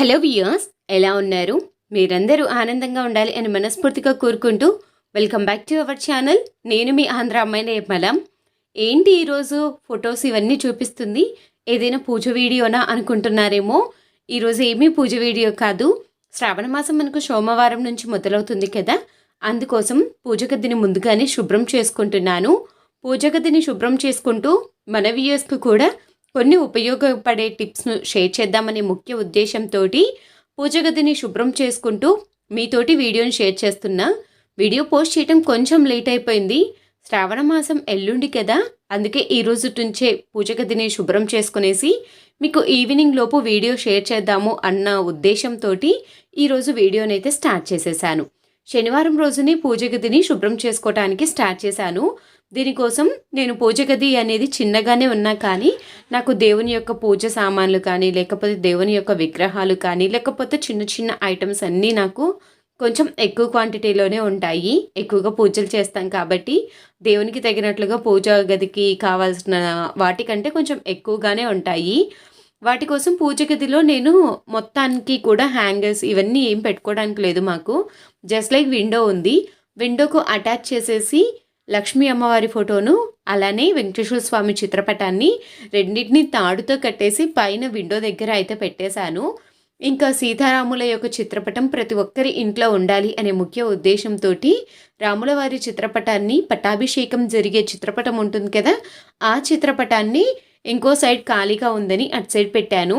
Hello viewers ఎలా ఉన్నారు? మీరందరూ ఆనందంగా ఉండాలి అని మనస్ఫూర్తిగా కోరుకుంటూ welcome back to our channel. నేను మీ ఆంధ్ర అమ్మాయిన చెప్పాలా ఏంటి ఈరోజు ఫొటోస్ ఇవన్నీ చూపిస్తుంది? ఏదైనా పూజ వీడియోనా అనుకుంటున్నారేమో? ఈరోజు ఏమీ పూజ వీడియో కాదు. శ్రావణ మాసం మనకు సోమవారం నుంచి మొదలవుతుంది కదా. అందుకోసం పూజ గదిని ముందుగానే శుభ్రం చేసుకుంటున్నాను. పూజ గదిని శుభ్రం చేసుకుంటూ మన వ్యూయర్స్కి కూడా కొన్ని ఉపయోగపడే టిప్స్ను షేర్ చేద్దామనే ముఖ్య ఉద్దేశంతో పూజ గదిని శుభ్రం చేసుకుంటూ మీతోటి వీడియోని షేర్ చేస్తున్నా. వీడియో పోస్ట్ చేయడం కొంచెం లేట్ అయిపోయింది. శ్రావణ మాసం ఎల్లుండి కదా అందుకే ఈ రోజు నుంచే పూజ గదిని శుభ్రం చేసుకునేసి మీకు ఈవినింగ్ లోపు వీడియో షేర్ చేద్దాము అన్న ఉద్దేశంతో ఈరోజు వీడియోనైతే స్టార్ట్ చేసేసాను. శనివారం రోజునే పూజ గదిని శుభ్రం చేసుకోవటానికి స్టార్ట్ చేశాను. దీనికోసం నేను పూజ గది అనేది చిన్నగానే ఉన్నా కానీ నాకు దేవుని యొక్క పూజ సామాన్లు కానీ లేకపోతే దేవుని యొక్క విగ్రహాలు కానీ లేకపోతే చిన్న చిన్న ఐటమ్స్ అన్నీ నాకు కొంచెం ఎక్కువ క్వాంటిటీలోనే ఉంటాయి. ఎక్కువగా పూజలు చేస్తాం కాబట్టి దేవునికి తగినట్లుగా పూజ గదికి కావాల్సిన వాటికంటే కొంచెం ఎక్కువగానే ఉంటాయి. వాటి కోసం పూజ గదిలో నేను మొత్తానికి కూడా హ్యాంగర్స్ ఇవన్నీ ఏం పెట్టుకోవడానికి లేదు మాకు. జస్ట్ లైక్ విండో ఉంది. విండోకు అటాచ్ చేసేసి లక్ష్మీ అమ్మవారి ఫోటోను అలానే వెంకటేశ్వర స్వామి చిత్రపటాన్ని రెండింటిని తాడుతో కట్టేసి పైన విండో దగ్గర అయితే పెట్టేశాను. ఇంకా సీతారాముల యొక్క చిత్రపటం ప్రతి ఒక్కరి ఇంట్లో ఉండాలి అనే ముఖ్య ఉద్దేశంతో రాముల వారి చిత్రపటాన్ని పట్టాభిషేకం జరిగే చిత్రపటం ఉంటుంది కదా ఆ చిత్రపటాన్ని ఇంకో సైడ్ ఖాళీగా ఉందని అటు సైడ్ పెట్టాను.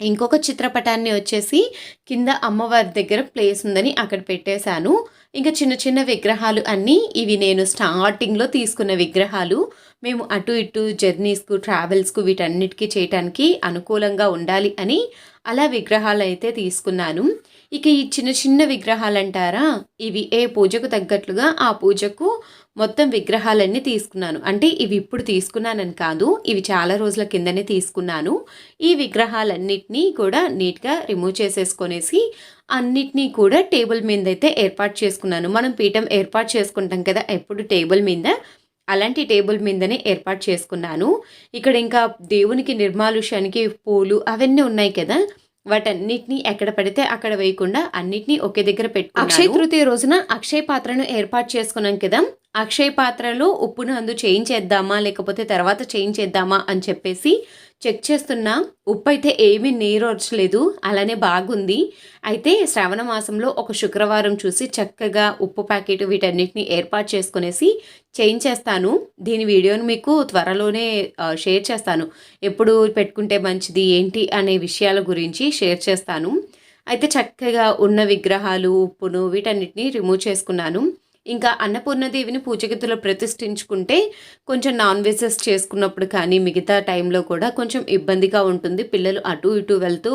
ఇంకొక చిత్రపటాన్ని వచ్చేసి కింద అమ్మవారి దగ్గర ప్లేస్ ఉందని అక్కడ పెట్టేశాను. ఇంకా చిన్న చిన్న విగ్రహాలు అన్నీ ఇవి నేను స్టార్టింగ్లో తీసుకున్న విగ్రహాలు. మేము అటు ఇటు జర్నీస్కు ట్రావెల్స్కు వీటన్నిటికీ చేయటానికి అనుకూలంగా ఉండాలి అని అలా విగ్రహాలు అయితే తీసుకున్నాను. ఇక ఈ చిన్న చిన్న విగ్రహాలు అంటారా ఇవి ఏ పూజకు తగ్గట్లుగా ఆ పూజకు మొత్తం విగ్రహాలన్నీ తీసుకున్నాను. అంటే ఇవి ఇప్పుడు తీసుకున్నానని కాదు ఇవి చాలా రోజుల కిందనే తీసుకున్నాను. ఈ విగ్రహాలన్నిటినీ కూడా నీట్గా రిమూవ్ చేసేసుకొనేసి అన్నిటినీ కూడా టేబుల్ మీద అయితే ఏర్పాటు చేసుకున్నాను. మనం పీఠం ఏర్పాటు చేసుకుంటాం కదా ఎప్పుడు టేబుల్ మీద? అలాంటి టేబుల్ మీదనే ఏర్పాటు చేసుకున్నాను. ఇక్కడ ఇంకా దేవునికి నిర్మాలుష్యానికి పూలు అవన్నీ ఉన్నాయి కదా వాటన్నిటిని ఎక్కడ పడితే అక్కడ వేయకుండా అన్నిటినీ ఒకే దగ్గర పెట్టు అక్షయ తృతీయ రోజున అక్షయ పాత్రను ఏర్పాటు చేసుకున్నాం కదా. అక్షయ పాత్రలో ఉప్పును అందు చేయించేద్దామా లేకపోతే తర్వాత చేయించేద్దామా అని చెప్పేసి చెక్ చేస్తున్నా ఉప్పు అయితే ఏమీ నీరొచ్చలేదు అలానే బాగుంది. అయితే శ్రావణ మాసంలో ఒక శుక్రవారం చూసి చక్కగా ఉప్పు ప్యాకెట్ వీటన్నిటిని ఏర్పాటు చేసుకునేసి చేయించేస్తాను దీని వీడియోని మీకు త్వరలోనే షేర్ చేస్తాను. ఎప్పుడు పెట్టుకుంటే మంచిది ఏంటి అనే విషయాల గురించి షేర్ చేస్తాను. అయితే చక్కగా ఉన్న విగ్రహాలు ఉప్పును వీటన్నిటిని రిమూవ్ చేసుకున్నాను. ఇంకా అన్నపూర్ణదేవిని పూజగతిలో ప్రతిష్ఠించుకుంటే కొంచెం నాన్ వెజెస్ చేసుకున్నప్పుడు కానీ మిగతా టైంలో కూడా కొంచెం ఇబ్బందిగా ఉంటుంది. పిల్లలు అటు ఇటు వెళ్తూ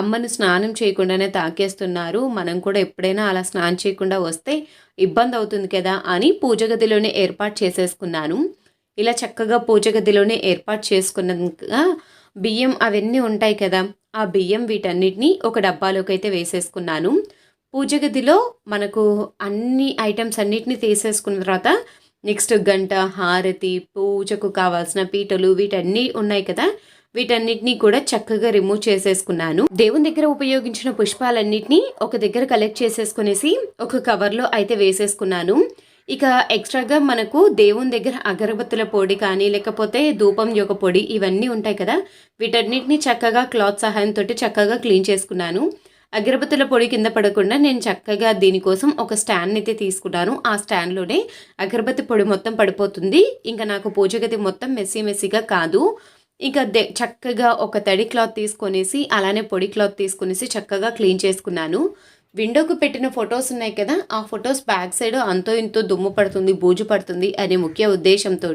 అమ్మను స్నానం చేయకుండానే తాకేస్తున్నారు. మనం కూడా ఎప్పుడైనా అలా స్నానం చేయకుండా వస్తే ఇబ్బంది అవుతుంది కదా అని పూజగదిలోనే ఏర్పాటు చేసేసుకున్నాను. ఇలా చక్కగా పూజ గదిలోనే ఏర్పాటు చేసుకున్నాక బియ్యం అవన్నీ ఉంటాయి కదా ఆ బియ్యం వీటన్నిటిని ఒక డబ్బాలోకి అయితే వేసేసుకున్నాను. పూజ గదిలో మనకు అన్ని ఐటమ్స్ అన్నిటిని తీసేసుకున్న తర్వాత నెక్స్ట్ గంట హారతి పూజకు కావాల్సిన పీటలు వీటన్నీ ఉన్నాయి కదా. వీటన్నిటిని కూడా చక్కగా రిమూవ్ చేసేసుకున్నాను. దేవుని దగ్గర ఉపయోగించిన పుష్పాలన్నిటినీ ఒక దగ్గర కలెక్ట్ చేసేసుకునేసి ఒక కవర్లో అయితే వేసేసుకున్నాను. ఇక ఎక్స్ట్రాగా మనకు దేవుని దగ్గర అగరబత్తుల పొడి కానీ లేకపోతే ధూపం యొక్క పొడి ఇవన్నీ ఉంటాయి కదా. వీటన్నిటిని చక్కగా క్లాత్ సహాయంతో చక్కగా క్లీన్ చేసుకున్నాను. అగరబత్తుల పొడి కింద పడకుండా నేను చక్కగా దీనికోసం ఒక స్టాండ్ అయితే తీసుకున్నాను ఆ స్టాండ్లోనే అగరబత్తి పొడి మొత్తం పడిపోతుంది. ఇంకా నాకు పూజ గది మొత్తం మెస్సీ మెస్సీగా కాదు. ఇంకా చక్కగా ఒక తడి క్లాత్ తీసుకొనేసి అలానే పొడి క్లాత్ తీసుకొనేసి చక్కగా క్లీన్ చేసుకున్నాను. విండోకు పెట్టిన ఫొటోస్ ఉన్నాయి కదా ఆ ఫొటోస్ బ్యాక్ సైడ్ అంతో ఇంతో దుమ్ము పడుతుంది బూజు పడుతుంది అనే ముఖ్య ఉద్దేశంతో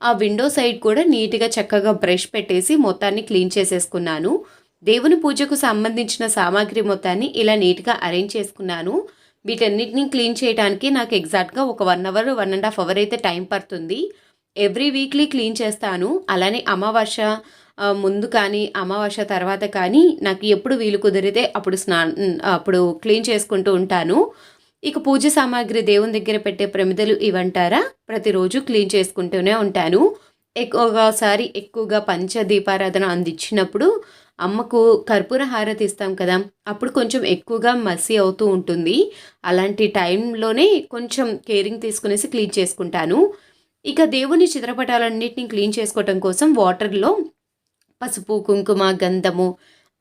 ఆ విండో సైడ్ కూడా నీట్గా చక్కగా బ్రష్ పెట్టేసి మొత్తాన్ని క్లీన్ చేసేసుకున్నాను. దేవుని పూజకు సంబంధించిన సామాగ్రి మొత్తాన్ని ఇలా నీట్గా అరేంజ్ చేసుకున్నాను. వీటన్నిటిని క్లీన్ చేయడానికి నాకు ఎగ్జాక్ట్గా ఒక one hour one and half hour అయితే టైం పడుతుంది. ఎవ్రీ వీక్లీ క్లీన్ చేస్తాను. అలానే అమావాస్య ముందు కానీ అమావాస్య తర్వాత కానీ నాకు ఎప్పుడు వీలు కుదిరితే అప్పుడు స్నా అప్పుడు క్లీన్ చేసుకుంటూ ఉంటాను. ఇక పూజ సామాగ్రి దేవుని దగ్గర పెట్టే ప్రమిదలు ఇవంటారా? ప్రతిరోజు క్లీన్ చేసుకుంటూనే ఉంటాను. ఎక్కువసారి ఎక్కువగా పంచ దీపారాధన అందించినప్పుడు అమ్మకు కర్పూర హారతి ఇస్తాం కదా అప్పుడు కొంచెం ఎక్కువగా మసి అవుతూ ఉంటుంది. అలాంటి టైంలోనే కొంచెం కేరింగ్ తీసుకునేసి క్లీన్ చేసుకుంటాను. ఇక దేవుని చిత్రపటాలన్నింటినీ క్లీన్ చేసుకోవటం కోసం వాటర్లో పసుపు కుంకుమ గంధము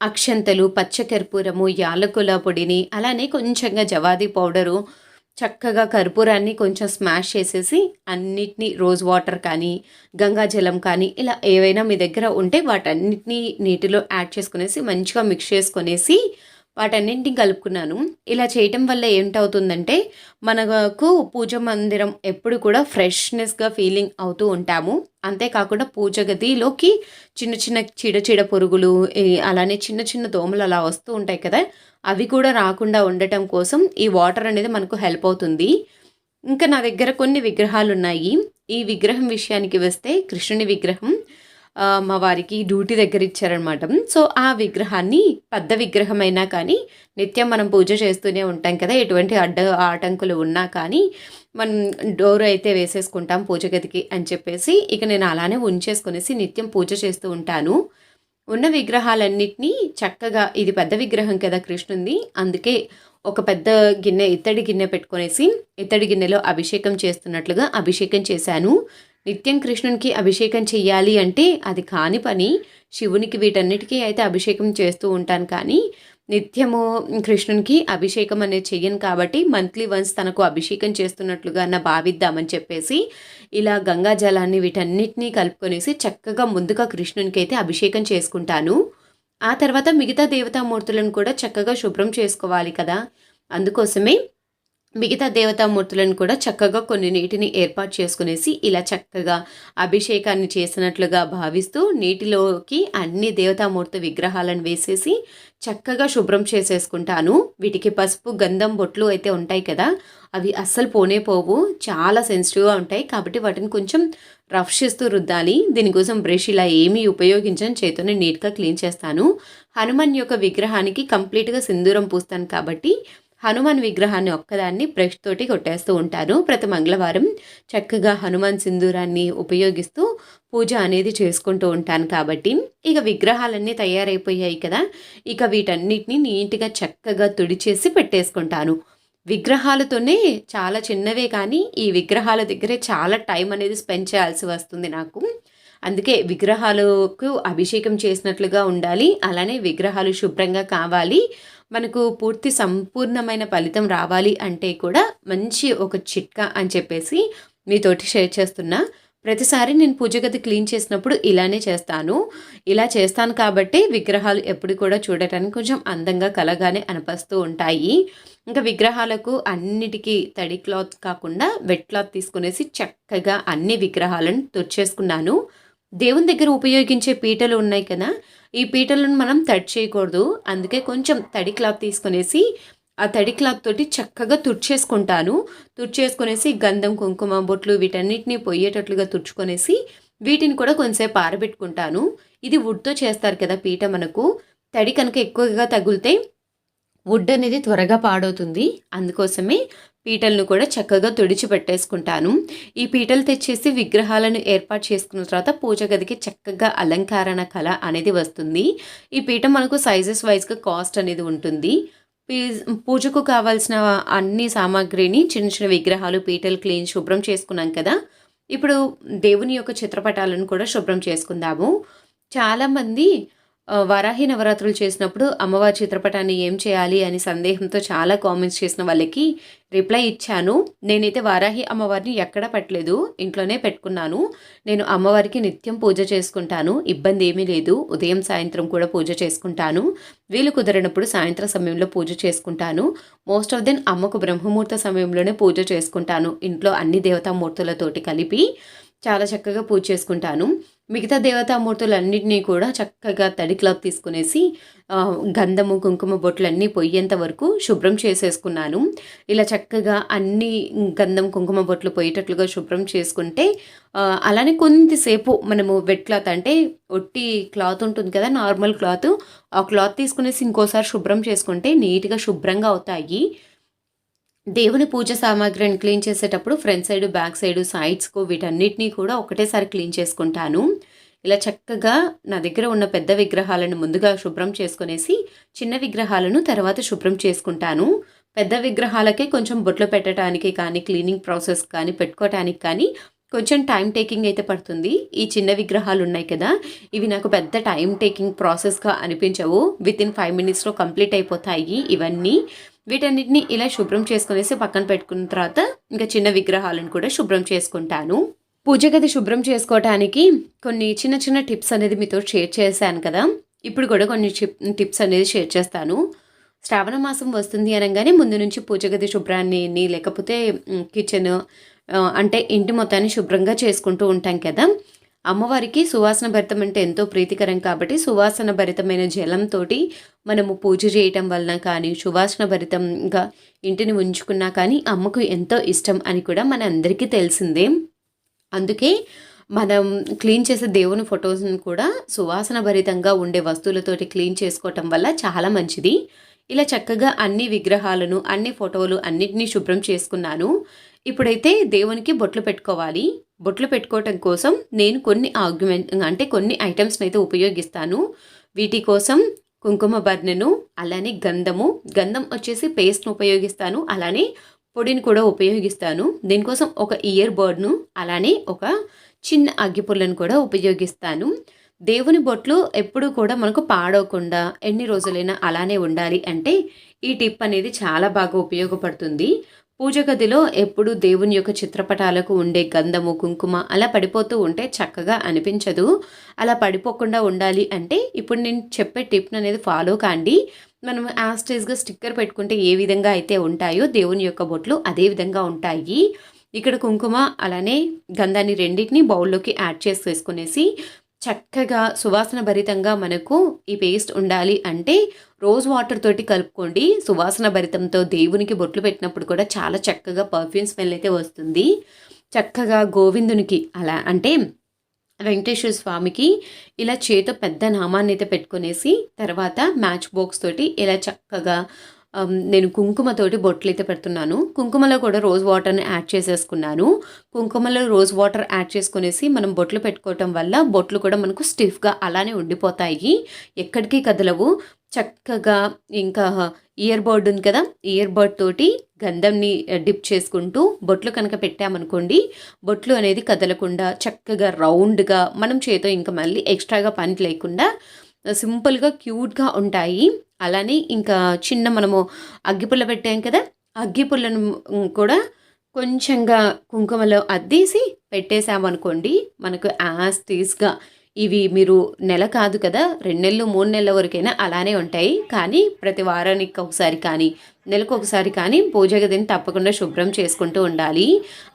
అక్షంతలు పచ్చకర్పూరము యాలకుల పొడిని అలానే కొంచెంగా జవాది పౌడరు చక్కగా కర్పూరాన్ని కొంచెం స్మాష్ చేసేసి అన్నిటినీ రోజ్ వాటర్ కానీ గంగాజలం కానీ ఇలా ఏవైనా మీ దగ్గర ఉంటే వాటన్నిటినీ నీటిలో యాడ్ చేసుకునేసి మంచిగా మిక్స్ చేసుకునేసి వాటన్నింటిని కలుపుకున్నాను. ఇలా చేయటం వల్ల ఏంటవుతుందంటే మనకు పూజ మందిరం ఎప్పుడు కూడా ఫ్రెష్నెస్గా ఫీలింగ్ అవుతూ ఉంటాము. అంతేకాకుండా పూజ గదిలోకి చిన్న చిన్న చీడ చీడ పురుగులు అలానే చిన్న చిన్న దోమలు అలా వస్తూ ఉంటాయి కదా అవి కూడా రాకుండా ఉండటం కోసం ఈ వాటర్ అనేది మనకు హెల్ప్ అవుతుంది. ఇంకా నా దగ్గర కొన్ని విగ్రహాలు ఉన్నాయి ఈ విగ్రహం విషయానికి వస్తే కృష్ణుని విగ్రహం. మా వారికి డ్యూటీ దగ్గర ఇచ్చారనమాట సో ఆ విగ్రహాన్ని పెద్ద విగ్రహమైనా కానీ నిత్యం మనం పూజ చేస్తూనే ఉంటాం కదా ఎటువంటి అడ్డ ఆటంకులు ఉన్నా కానీ మనం డోర్ అయితే వేసేసుకుంటాం పూజ గదికి అని చెప్పేసి ఇక నేను అలానే ఉంచేసుకునేసి నిత్యం పూజ చేస్తూ ఉంటాను. ఉన్న విగ్రహాలన్నిటినీ చక్కగా ఇది పెద్ద విగ్రహం కదా కృష్ణుంది అందుకే ఒక పెద్ద గిన్నె ఇత్తడి గిన్నె పెట్టుకునేసి ఇత్తడి గిన్నెలో అభిషేకం చేస్తున్నట్లుగా అభిషేకం చేశాను. నిత్యం కృష్ణునికి అభిషేకం చెయ్యాలి అంటే అది కాని పని. శివునికి వీటన్నిటికీ అయితే అభిషేకం చేస్తూ ఉంటాను కానీ నిత్యము కృష్ణునికి అభిషేకం అనేది చెయ్యను కాబట్టి మంత్లీ వన్స్ తనకు అభిషేకం చేస్తున్నట్లుగా నా భావిద్దామని చెప్పేసి ఇలా గంగా జలాన్ని వీటన్నిటినీ కలుపుకొనేసి చక్కగా ముందుగా కృష్ణునికి అయితే అభిషేకం చేసుకుంటాను. ఆ తర్వాత మిగతా దేవతామూర్తులను కూడా చక్కగా శుభ్రం చేసుకోవాలి కదా. అందుకోసమే మిగతా దేవతామూర్తులను కూడా చక్కగా కొన్ని నీటిని ఏర్పాటు చేసుకునేసి ఇలా చక్కగా అభిషేకాన్ని చేసినట్లుగా భావిస్తూ నీటిలోకి అన్ని దేవతామూర్తి విగ్రహాలను వేసేసి చక్కగా శుభ్రం చేసేసుకుంటాను. వీటికి పసుపు గంధం బొట్లు అయితే ఉంటాయి కదా అవి అస్సలు పోనే పోవు. చాలా సెన్సిటివ్గా ఉంటాయి కాబట్టి వాటిని కొంచెం రఫ్ చేస్తూ రుద్దాలి. దీనికోసం బ్రష్ ఇలా ఏమీ ఉపయోగించని చేతోనే నీట్గా క్లీన్ చేస్తాను. హనుమాన్ యొక్క విగ్రహానికి కంప్లీట్గా సింధూరం పూస్తాను కాబట్టి హనుమాన్ విగ్రహాన్ని ఒక్కదాన్ని బ్రష్ తోటి కొట్టేస్తూ ఉంటాను ప్రతి మంగళవారం చక్కగా హనుమాన్ సింధూరాన్ని ఉపయోగిస్తూ పూజ అనేది చేసుకుంటూ ఉంటాను కాబట్టి. ఇక విగ్రహాలన్నీ తయారైపోయాయి కదా. ఇక వీటన్నిటిని నీట్గా చక్కగా తుడిచేసి పెట్టేసుకుంటాను. విగ్రహాలతోనే చాలా చిన్నవే కానీ ఈ విగ్రహాల దగ్గరే చాలా టైం అనేది స్పెండ్ చేయాల్సి వస్తుంది నాకు. అందుకే విగ్రహాలకు అభిషేకం చేసినట్లుగా ఉండాలి. అలానే విగ్రహాలు శుభ్రంగా కావాలి. మనకు పూర్తి సంపూర్ణమైన ఫలితం రావాలి అంటే కూడా మంచి ఒక చిట్కా అని చెప్పేసి మీతోటి షేర్ చేస్తున్నా. ప్రతిసారి నేను పూజ గది క్లీన్ చేసినప్పుడు ఇలానే చేస్తాను. ఇలా చేస్తాను కాబట్టి విగ్రహాలు ఎప్పుడు కూడా చూడటానికి కొంచెం అందంగా కలగానే అనిపిస్తూ ఉంటాయి. ఇంకా విగ్రహాలకు అన్నిటికీ తడి క్లాత్ కాకుండా వెట్ క్లాత్ తీసుకునేసి చక్కగా అన్ని విగ్రహాలను తుడిచేసుకున్నాను. దేవుని దగ్గర ఉపయోగించే పీటలు ఉన్నాయి కదా ఈ పీటలను మనం తడి చేయకూడదు. అందుకే కొంచెం తడి క్లాత్ తీసుకునేసి ఆ తడి క్లాత్ తోటి చక్కగా తుడిచేసుకుంటాను. తుడిచేసుకునేసి గంధం కుంకుమ బొట్లు వీటన్నిటిని పొయ్యేటట్లుగా తుడుచుకొనేసి వీటిని కూడా కొంచెంసేపు ఆరబెట్టుకుంటాను. ఇది వుడ్తో చేస్తారు కదా పీట మనకు. తడి కనుక ఎక్కువగా తగిలితే వుడ్ అనేది త్వరగా పాడవుతుంది. అందుకోసమే పీటలను కూడా చక్కగా తుడిచి పెట్టేసుకుంటాను. ఈ పీటలు తెచ్చేసి విగ్రహాలను ఏర్పాటు చేసుకున్న తర్వాత పూజ గదికి చక్కగా అలంకరణ కళ అనేది వస్తుంది. ఈ పీట మనకు సైజెస్ వైజ్గా కాస్ట్ అనేది ఉంటుంది. పూజకు కావాల్సిన అన్ని సామాగ్రిని చిన్న చిన్న విగ్రహాలు పీటలు క్లీన్ శుభ్రం చేసుకున్నాం కదా. ఇప్పుడు దేవుని యొక్క చిత్రపటాలను కూడా శుభ్రం చేసుకుందాము. చాలామంది వారాహి నవరాత్రులు చేసినప్పుడు అమ్మవారి చిత్రపటాన్ని ఏం చేయాలి అని సందేహంతో చాలా కామెంట్స్ చేసిన వాళ్ళకి రిప్లై ఇచ్చాను. నేనైతే వారాహి అమ్మవారిని ఎక్కడ పెట్టలేదు ఇంట్లోనే పెట్టుకున్నాను. నేను అమ్మవారికి నిత్యం పూజ చేసుకుంటాను ఇబ్బంది ఏమీ లేదు. ఉదయం సాయంత్రం కూడా పూజ చేసుకుంటాను. వీలు కుదరినప్పుడు సాయంత్రం సమయంలో పూజ చేసుకుంటాను. మోస్ట్ ఆఫ్ దెన్ అమ్మకు బ్రహ్మముహూర్త సమయంలోనే పూజ చేసుకుంటాను. ఇంట్లో అన్ని దేవతామూర్తులతోటి కలిపి చాలా చక్కగా పూజ చేసుకుంటాను. మిగతా దేవతామూర్తులన్నింటినీ కూడా చక్కగా తడి క్లాత్ తీసుకునేసి గంధము కుంకుమ బొట్లన్నీ పొయ్యేంత వరకు శుభ్రం చేసేసుకున్నాను. ఇలా చక్కగా అన్ని గంధం కుంకుమ బొట్లు పోయేటట్లుగా శుభ్రం చేసుకుంటే అలానే కొంతసేపు మనము వెట్ క్లాత్ అంటే ఒట్టి క్లాత్ ఉంటుంది కదా నార్మల్ క్లాత్ ఆ క్లాత్ తీసుకునేసి ఇంకోసారి శుభ్రం చేసుకుంటే నీట్గా శుభ్రంగా అవుతాయి. దేవుని పూజ సామాగ్రిని క్లీన్ చేసేటప్పుడు ఫ్రంట్ సైడ్ బ్యాక్ సైడ్ సైడ్స్కు వీటన్నిటినీ కూడా ఒకటేసారి క్లీన్ చేసుకుంటాను. ఇలా చక్కగా నా దగ్గర ఉన్న పెద్ద విగ్రహాలను ముందుగా శుభ్రం చేసుకునేసి చిన్న విగ్రహాలను తర్వాత శుభ్రం చేసుకుంటాను. పెద్ద విగ్రహాలకే కొంచెం బొట్లు పెట్టడానికి కానీ క్లీనింగ్ ప్రాసెస్ కానీ పెట్టుకోవటానికి కానీ కొంచెం టైం టేకింగ్ అయితే పడుతుంది. ఈ చిన్న విగ్రహాలు ఉన్నాయి కదా ఇవి నాకు పెద్ద టైం టేకింగ్ ప్రాసెస్గా అనిపించవు. విత్ ఇన్ ఫైవ్ మినిట్స్లో కంప్లీట్ అయిపోతాయి ఇవన్నీ. వీటన్నిటిని ఇలా శుభ్రం చేసుకునేసి పక్కన పెట్టుకున్న తర్వాత ఇంకా చిన్న విగ్రహాలను కూడా శుభ్రం చేసుకుంటాను. పూజ గది శుభ్రం చేసుకోవటానికి కొన్ని చిన్న చిన్న టిప్స్ అనేది మీతో షేర్ చేశాను కదా. ఇప్పుడు కూడా కొన్ని టిప్స్ అనేది షేర్ చేస్తాను. శ్రావణ మాసం వస్తుంది అనగానే ముందు నుంచి పూజ గది శుభ్రాన్ని లేకపోతే కిచెన్ అంటే ఇంటి మొత్తాన్ని శుభ్రంగా చేసుకుంటూ ఉంటాం కదా. అమ్మవారికి సువాసన భరితం అంటే ఎంతో ప్రీతికరం కాబట్టి సువాసన భరితమైన జలంతో మనము పూజ చేయటం వలన కానీ సువాసన భరితంగా ఇంటిని ఉంచుకున్నా కానీ అమ్మకు ఎంతో ఇష్టం అని కూడా మన అందరికీ తెలిసిందే. అందుకే మనం క్లీన్ చేసే దేవుని ఫొటోస్ని కూడా సువాసన భరితంగా ఉండే వస్తువులతోటి క్లీన్ చేసుకోవటం వల్ల చాలా మంచిది. ఇలా చక్కగా అన్ని విగ్రహాలను అన్ని ఫోటోలు అన్నిటినీ శుభ్రం చేసుకున్నాను. ఇప్పుడైతే దేవునికి బొట్లు పెట్టుకోవాలి. బొట్లు పెట్టుకోవటం కోసం నేను కొన్ని ఆర్గ్యుమెంట్ అంటే కొన్ని ఐటమ్స్ని అయితే ఉపయోగిస్తాను. వీటి కోసం కుంకుమ బర్నెను అలానే గంధము. గంధం వచ్చేసి పేస్ట్ను ఉపయోగిస్తాను. అలానే పొడిని కూడా ఉపయోగిస్తాను. దీనికోసం ఒక ఇయర్ బర్డ్ను అలానే ఒక చిన్న అగ్గిపుల్లను కూడా ఉపయోగిస్తాను. దేవుని బొట్లు ఎప్పుడు కూడా మనకు పాడవకుండా ఎన్ని రోజులైనా అలానే ఉండాలి అంటే ఈ టిప్ అనేది చాలా బాగా ఉపయోగపడుతుంది. పూజ గదిలో ఎప్పుడు దేవుని యొక్క చిత్రపటాలకు ఉండే గంధము కుంకుమ అలా పడిపోతూ ఉంటే చక్కగా అనిపించదు. అలా పడిపోకుండా ఉండాలి అంటే ఇప్పుడు నేను చెప్పే టిప్ అనేది ఫాలో కాండి. మనం యాస్టేజ్గా స్టిక్కర్ పెట్టుకుంటే ఏ విధంగా అయితే ఉంటాయో దేవుని యొక్క బొట్లు అదే విధంగా ఉంటాయి. ఇక్కడ కుంకుమ అలానే గంధాన్ని రెండింటిని బౌల్లోకి యాడ్ చేసి వేసుకునేసి చక్కగా సువాసన భరితంగా మనకు ఈ పేస్ట్ ఉండాలి అంటే రోజ్ వాటర్ తోటి కలుపుకోండి. సువాసన భరితంతో దేవునికి బొట్లు పెట్టినప్పుడు కూడా చాలా చక్కగా పర్ఫ్యూమ్ స్మెల్ అయితే వస్తుంది. చక్కగా గోవిందునికి అలా అంటే వెంకటేశ్వర స్వామికి ఇలా చేతో పెద్ద నామాన్ని అయితే పెట్టుకునేసి తర్వాత మ్యాచ్ బాక్స్ తోటి ఇలా చక్కగా నేను కుంకుమతోటి బొట్లు అయితే పెడుతున్నాను. కుంకుమలో కూడా రోజ్ వాటర్ని యాడ్ చేసేసుకున్నాను. కుంకుమలో రోజ్ వాటర్ యాడ్ చేసుకునేసి మనం బొట్లు పెట్టుకోవటం వల్ల బొట్లు కూడా మనకు స్టిఫ్గా అలానే ఉండిపోతాయి. ఎక్కడికి కదలవు. చక్కగా ఇంకా ఇయర్ బర్డ్ ఉంది కదా ఇయర్ బర్డ్ తోటి గంధంని డిప్ చేసుకుంటూ బొట్లు కనుక పెట్టామనుకోండి బొట్లు అనేది కదలకుండా చక్కగా రౌండ్గా మనం చేతో ఇంకా మళ్ళీ ఎక్స్ట్రాగా పని లేకుండా సింపుల్గా క్యూట్గా ఉంటాయి. అలానే ఇంకా చిన్న మనము అగ్గిపుల్ల పెట్టాం కదా అగ్గిపుల్లను కూడా కొంచెంగా కుంకుమలో అద్దేసి పెట్టేసామనుకోండి మనకు యాస్టీస్గా ఇవి మీరు నెల కాదు కదా రెండు నెలలు మూడు నెలల వరకైనా అలానే ఉంటాయి. కానీ ప్రతి వారానికి ఒకసారి కానీ నెలకు ఒకసారి కానీ పూజ గదిని తప్పకుండా శుభ్రం చేసుకుంటూ ఉండాలి.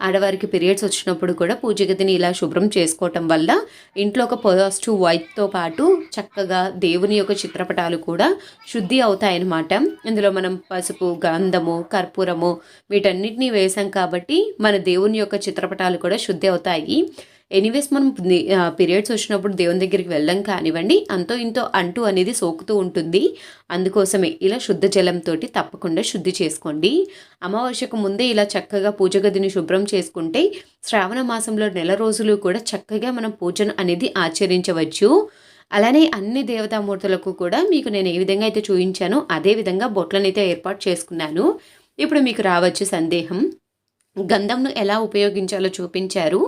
ఆడవారికి పీరియడ్స్ వచ్చినప్పుడు కూడా పూజ గదిని ఇలా శుభ్రం చేసుకోవటం వల్ల ఇంట్లో ఒక పాజిటివ్ వైట్తో పాటు చక్కగా దేవుని యొక్క చిత్రపటాలు కూడా శుద్ధి అవుతాయన్నమాట. ఇందులో మనం పసుపు గంధము కర్పూరము వీటన్నిటిని వేసాం కాబట్టి మన దేవుని యొక్క చిత్రపటాలు కూడా శుద్ధి అవుతాయి. ఎనీవేస్ మనం పీరియడ్స్ వచ్చినప్పుడు దేవుని దగ్గరికి వెళ్ళడం కానివ్వండి అంతో ఇంతో అంటూ అనేది సోకుతూ ఉంటుంది. అందుకోసమే ఇలా శుద్ధ జలంతో తప్పకుండా శుద్ధి చేసుకోండి. అమావాస్యకు ముందే ఇలా చక్కగా పూజ గదిని శుభ్రం చేసుకుంటే శ్రావణ మాసంలో నెల రోజులు కూడా చక్కగా మనం పూజను అనేది ఆచరించవచ్చు. అలానే అన్ని దేవతామూర్తులకు కూడా మీకు నేను ఏ విధంగా అయితే చూపించానో అదే విధంగా బొట్లనైతే ఏర్పాటు చేసుకున్నాను. ఇప్పుడు మీకు రావచ్చు సందేహం. గంధంను ఎలా ఉపయోగించాలో చూపించారు.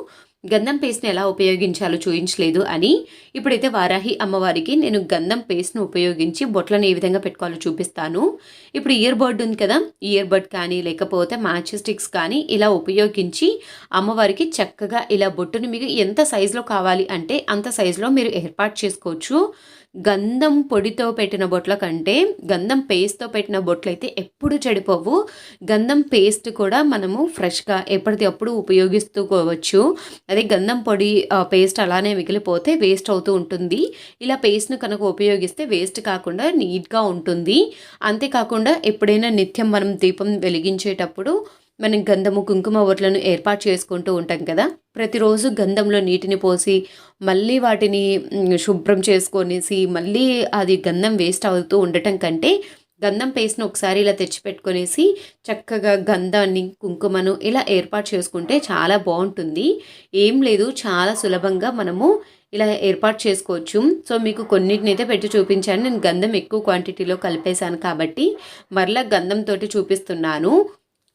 గంధం పేస్ట్ని ఎలా ఉపయోగించాలో చూపించలేదు అని ఇప్పుడైతే వారాహి అమ్మవారికి నేను గంధం పేస్ట్ను ఉపయోగించి బొట్లను ఏ విధంగా పెట్టుకోవాలో చూపిస్తాను. ఇప్పుడు ఇయర్ బర్డ్ ఉంది కదా ఇయర్ బర్డ్ కానీ లేకపోతే మ్యాచ్ స్టిక్స్ కానీ ఇలా ఉపయోగించి అమ్మవారికి చక్కగా ఇలా బొట్టును మీకు ఎంత సైజులో కావాలి అంటే అంత సైజులో మీరు ఏర్పాటు చేసుకోవచ్చు. గంధం పొడితో పెట్టిన బొట్ల కంటే గంధం పేస్ట్తో పెట్టిన బొట్లు అయితే ఎప్పుడు చెడిపోవు. గంధం పేస్ట్ కూడా మనము ఫ్రెష్గా ఎప్పటికప్పుడు ఉపయోగిస్తూకోవచ్చు అదే గంధం పొడి పేస్ట్ అలానే మిగిలిపోతే వేస్ట్ అవుతూ ఉంటుంది. ఇలా పేస్ట్ను కనుక ఉపయోగిస్తే వేస్ట్ కాకుండా నీట్గా ఉంటుంది. అంతేకాకుండా ఎప్పుడైనా నిత్యం మనం దీపం వెలిగించేటప్పుడు మనం గంధము కుంకుమ ఒట్లను ఏర్పాటు చేసుకుంటూ ఉంటాం కదా. ప్రతిరోజు గంధంలో నీటిని పోసి మళ్ళీ వాటిని శుభ్రం చేసుకొనేసి మళ్ళీ అది గంధం వేస్ట్ అవుతూ ఉండటం కంటే గంధం పేస్ట్ను ఒకసారి ఇలా తెచ్చిపెట్టుకునేసి చక్కగా గంధాన్ని కుంకుమను ఇలా ఏర్పాటు చేసుకుంటే చాలా బాగుంటుంది. ఏం లేదు చాలా సులభంగా మనము ఇలా ఏర్పాటు చేసుకోవచ్చు. సో మీకు కొన్నిటిని అయితే పెట్టి చూపించాను. నేను గంధం ఎక్కువ క్వాంటిటీలో కలిపేశాను కాబట్టి మరలా గంధంతో చూపిస్తున్నాను.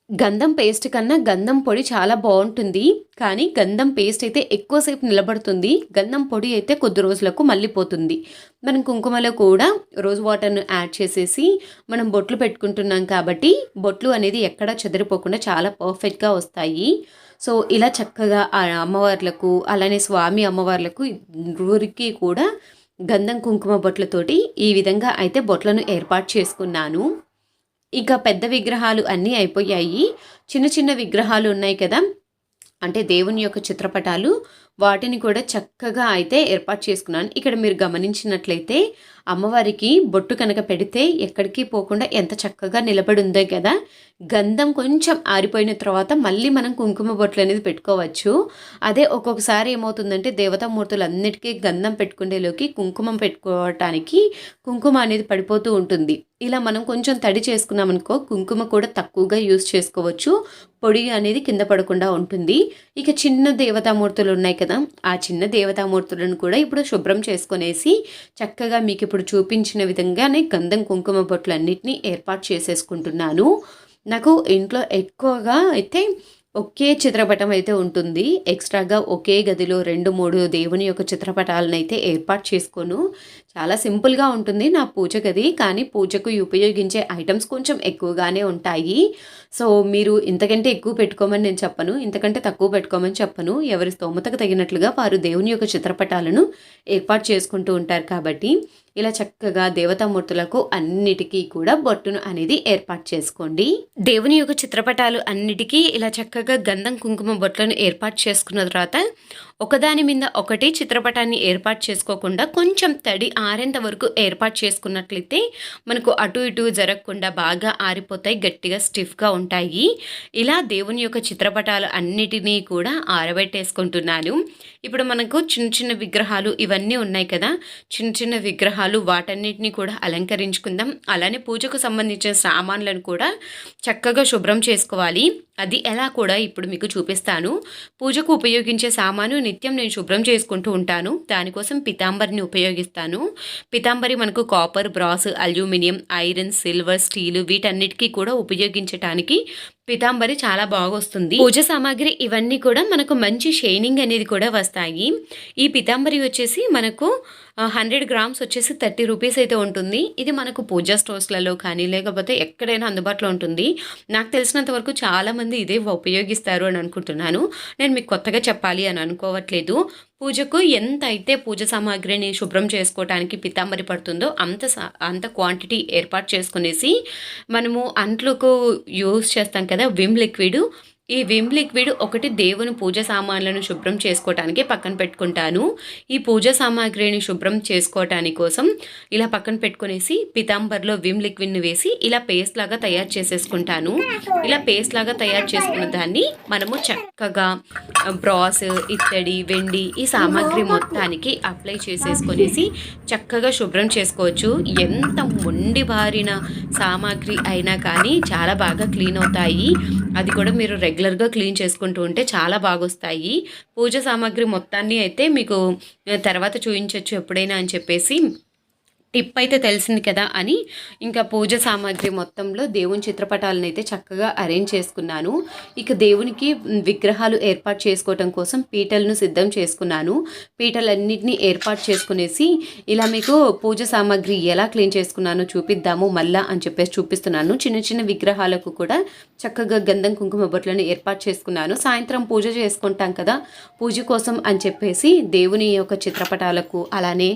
గంధం పేస్ట్ కన్నా గంధం పొడి చాలా బాగుంటుంది. కానీ గంధం పేస్ట్ అయితే ఎక్కువసేపు నిలబడుతుంది. గంధం పొడి అయితే కొద్ది రోజులకు మళ్ళీపోతుంది మనం కుంకుమలో కూడా రోజ్ వాటర్ను యాడ్ చేసేసి మనం బొట్లు పెట్టుకుంటున్నాం కాబట్టి బొట్లు అనేది ఎక్కడ చెదిరిపోకుండా చాలా పర్ఫెక్ట్గా వస్తాయి. సో ఇలా చక్కగా ఆ అమ్మవార్లకు అలానే స్వామి అమ్మవార్లకు ఇరువురికి కూడా గంధం కుంకుమ బొట్లతోటి ఈ విధంగా అయితే బొట్లను ఏర్పాటు చేసుకున్నాను. ఇక పెద్ద విగ్రహాలు అన్నీ అయిపోయాయి. చిన్న చిన్న విగ్రహాలు ఉన్నాయి కదా. అంటే దేవుని యొక్క చిత్రపటాలు. వాటిని కూడా చక్కగా అయితే ఏర్పాటు చేసుకున్నాను. ఇక్కడ మీరు గమనించినట్లయితే అమ్మవారికి బొట్టు కనుక పెడితే ఎక్కడికి పోకుండా ఎంత చక్కగా నిలబడి ఉందో కదా. గంధం కొంచెం ఆరిపోయిన తర్వాత మళ్ళీ మనం కుంకుమ బొట్లు అనేది పెట్టుకోవచ్చు. అదే ఒక్కొక్కసారి ఏమవుతుందంటే దేవతామూర్తులన్నిటికీ గంధం పెట్టుకునేలోకి కుంకుమం పెట్టుకోవటానికి కుంకుమ అనేది పడిపోతూ ఉంటుంది. ఇలా మనం కొంచెం తడి చేసుకున్నాం అనుకో కుంకుమ కూడా తక్కువగా యూస్ చేసుకోవచ్చు. పొడి అనేది కింద పడకుండా ఉంటుంది. ఇక చిన్న దేవతామూర్తులు ఉన్నాయి కదా ఆ చిన్న దేవతామూర్తులను కూడా ఇప్పుడు శుభ్రం చేసుకునేసి చక్కగా మీకు ఇప్పుడు చూపించిన విధంగానే గంధం కుంకుమ బొట్లు అన్నిటినీ ఏర్పాటు చేసేసుకుంటున్నాను. నాకు ఇంట్లో ఎక్కువగా అయితే ఒకే చిత్రపటం అయితే ఉంటుంది. ఎక్స్ట్రాగా ఒకే గదిలో రెండు మూడు దేవుని యొక్క చిత్రపటాలను అయితే ఏర్పాటు చేసుకోను. చాలా సింపుల్గా ఉంటుంది నా పూజ గది కానీ పూజకు ఉపయోగించే ఐటమ్స్ కొంచెం ఎక్కువగానే ఉంటాయి. సో మీరు ఇంతకంటే ఎక్కువ పెట్టుకోమని నేను చెప్పను. ఇంతకంటే తక్కువ పెట్టుకోమని చెప్పను. ఎవరి స్తోమతకు తగినట్లుగా వారు దేవుని యొక్క చిత్రపటాలను ఏర్పాటు చేసుకుంటూ ఉంటారు కాబట్టి ఇలా చక్కగా దేవతామూర్తులకు అన్నిటికీ కూడా బొట్టును అనేది ఏర్పాటు చేసుకోండి. దేవుని యొక్క చిత్రపటాలు అన్నిటికీ ఇలా చక్కగా గంధం కుంకుమ బొట్లను ఏర్పాటు చేసుకున్న తర్వాత ఒకదాని మీద ఒకటి చిత్రపటాన్ని ఏర్పాటు చేసుకోకుండా కొంచెం తడి ఆరేంత వరకు ఏర్పాటు చేసుకున్నట్లయితే మనకు అటు ఇటు జరగకుండా బాగా ఆరిపోతాయి గట్టిగా స్టిఫ్గా ఉంటాయి. ఇలా దేవుని యొక్క చిత్రపటాలు అన్నిటినీ కూడా ఆరబెట్టేసుకుంటున్నాను. ఇప్పుడు మనకు చిన్న చిన్న విగ్రహాలు ఇవన్నీ ఉన్నాయి కదా. చిన్న చిన్న విగ్రహాలు వాటన్నిటిని కూడా అలంకరించుకుందాం. అలానే పూజకు సంబంధించిన సామాన్లను కూడా చక్కగా శుభ్రం చేసుకోవాలి. అది ఎలా కూడా ఇప్పుడు మీకు చూపిస్తాను. పూజకు ఉపయోగించే సామాను నిత్యం నేను శుభ్రం చేసుకుంటూ ఉంటాను. దానికోసం పితాంబరిని ఉపయోగిస్తాను. పితాంబరి మనకు copper brass aluminium iron silver steel వీటన్నిటికీ కూడా ఉపయోగించటానికి పితాంబరి చాలా బాగొస్తుంది. పూజ సామాగ్రి ఇవన్నీ కూడా మనకు మంచి షైనింగ్ అనేది కూడా వస్తాయి. ఈ పితాంబరి వచ్చేసి మనకు హండ్రెడ్ గ్రామ్స్ వచ్చేసి థర్టీ రూపీస్ అయితే ఉంటుంది. ఇది మనకు పూజా స్టోర్స్లలో కానీ లేకపోతే ఎక్కడైనా అందుబాటులో ఉంటుంది. నాకు తెలిసినంత వరకు చాలామంది ఇదే ఉపయోగిస్తారు అని అనుకుంటున్నాను. నేను మీకు కొత్తగా చెప్పాలి అని అనుకోవట్లేదు. పూజకు ఎంత అయితే పూజ సామాగ్రిని శుభ్రం చేసుకోవడానికి పితాంబరి పడుతుందో అంత అంత క్వాంటిటీ ఏర్పాటు చేసుకునేసి మనము అంట్లకు యూస్ చేస్తాం కదా విమ్ లిక్విడ్ ఈ విమ్ లిక్విడ్ ఒకటి దేవుని పూజ సామాన్లను శుభ్రం చేసుకోవటానికి పక్కన పెట్టుకుంటాను. ఈ పూజ సామాగ్రిని శుభ్రం చేసుకోవటానికి కోసం ఇలా పక్కన పెట్టుకునేసి పితాంబర్లో విమ్ లిక్విడ్ని వేసి ఇలా పేస్ట్ లాగా తయారు చేసేసుకుంటాను. ఇలా పేస్ట్ లాగా తయారు చేసుకున్న దాన్ని మనము చక్కగా బ్రాస్ ఇత్తడి వెండి ఈ సామాగ్రి మొత్తానికి అప్లై చేసేసుకునేసి చక్కగా శుభ్రం చేసుకోవచ్చు. ఎంత మొండి బారిన సామాగ్రి అయినా కానీ చాలా బాగా క్లీన్ అవుతాయి. అది కూడా మీరు రెగ్యులర్గా క్లీన్ చేసుకుంటూ ఉంటే చాలా బాగొస్తాయి. పూజ సామాగ్రి మొత్తాన్ని అయితే మీకు తర్వాత చూపించవచ్చు ఎప్పుడైనా అని చెప్పేసి టిప్ అయితే తెలిసింది కదా అని ఇంకా పూజ సామాగ్రి మొత్తంలో దేవుని చిత్రపటాలను అయితే చక్కగా అరేంజ్ చేసుకున్నాను. ఇక దేవునికి విగ్రహాలు ఏర్పాటు చేసుకోవటం కోసం పీటలను సిద్ధం చేసుకున్నాను. పీటలన్నింటినీ ఏర్పాటు చేసుకునేసి ఇలా మీకు పూజ సామాగ్రి ఎలా క్లీన్ చేసుకున్నానో చూపిద్దాము మళ్ళా అని చెప్పేసి చూపిస్తున్నాను. చిన్న చిన్న విగ్రహాలకు కూడా చక్కగా గంధం కుంకుమ బొట్లను ఏర్పాటు చేసుకున్నాను. సాయంత్రం పూజ చేసుకుంటాం కదా పూజ కోసం అని చెప్పేసి దేవుని యొక్క చిత్రపటాలకు అలానే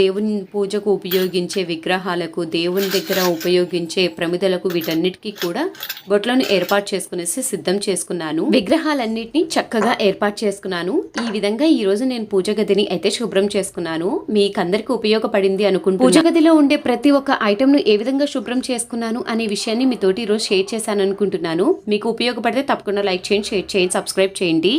దేవుని పూజకు ఉపయోగ ఉపయోగించే విగ్రహాలకు దేవుని దగ్గర ఉపయోగించే ప్రమిదలకు వీటన్నిటికీ కూడా బొట్లను ఏర్పాటు చేసుకునేసి సిద్ధం చేసుకున్నాను. విగ్రహాలన్నిటిని చక్కగా ఏర్పాటు చేసుకున్నాను. ఈ విధంగా ఈ రోజు నేను పూజ గదిని అయితే శుభ్రం చేసుకున్నాను. మీకందరికి ఉపయోగపడింది అనుకుంటూ పూజ గదిలో ఉండే ప్రతి ఒక్క ఐటమ్ను ఏ విధంగా శుభ్రం చేసుకున్నాను అనే విషయాన్ని మీతోటి ఈరోజు షేర్ చేశాను అనుకుంటున్నాను మీకు ఉపయోగపడితే తప్పకుండా లైక్ చేయండి షేర్ చేయండి సబ్స్క్రైబ్ చేయండి.